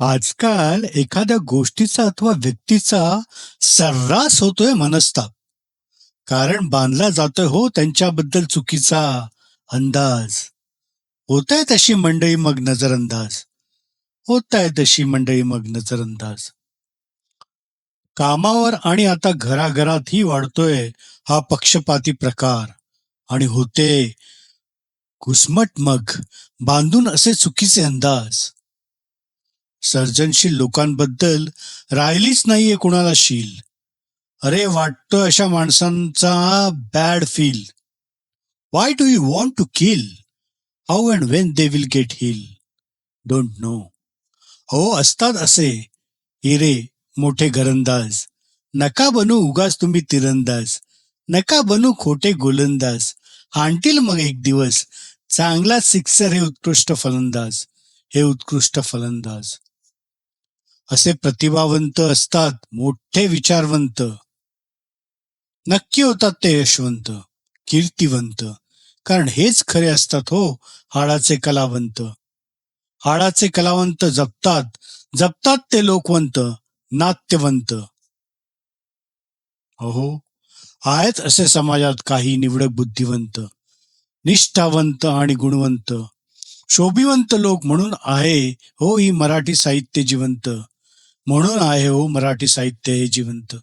आजकाल एखाद्या गोष्टीचा अथवा व्यक्तीचा सर्रास होतोय मनस्ताप. कारण बांधला जातोय हो त्यांच्याबद्दल चुकीचा अंदाज. होत आहे तशी मंडळी मग नजरअंदाज. होत आहे तशी मंडळी मग नजरअंदाज. कामावर आणि आता घराघरातही वाढतोय हा पक्षपाती प्रकार. आणि होते घुसमट मग बांधून असे चुकीचे अंदाज. सर्जनशील लोकांबद्दल राहिलीच नाहीये कुणाला शील. अरे वाटतोय अशा माणसांचा bad feel why do you want to kill how and when they will get heal don't know हो असतात असे. हिरे मोठे घरंदाज. नका बनू उगाच तुम्ही तिरंदाज. नका बनू खोटे गोलंदाज. हाणतील मग एक दिवस. चांगला सिक्सर हे उत्कृष्ट फलंदाज. हे उत्कृष्ट फलंदाज. असे प्रतिभावंत असतात मोठे विचारवंत. नक्की होतात ते यशवंत कीर्तिवंत. कारण हेच खरे असतात हो हाडाचे कलावंत. हाडाचे कलावंत जपतात जपतात ते लोकवंत नाट्यवंत. अहो आहेत असे समाजात काही निवडक बुद्धिवंत. निष्ठावंत आणि गुणवंत. शोभिवंत लोक म्हणून आहे हो ही मराठी साहित्य जिवंत. म्हणून आहे हो मराठी साहित्य हे जिवंत.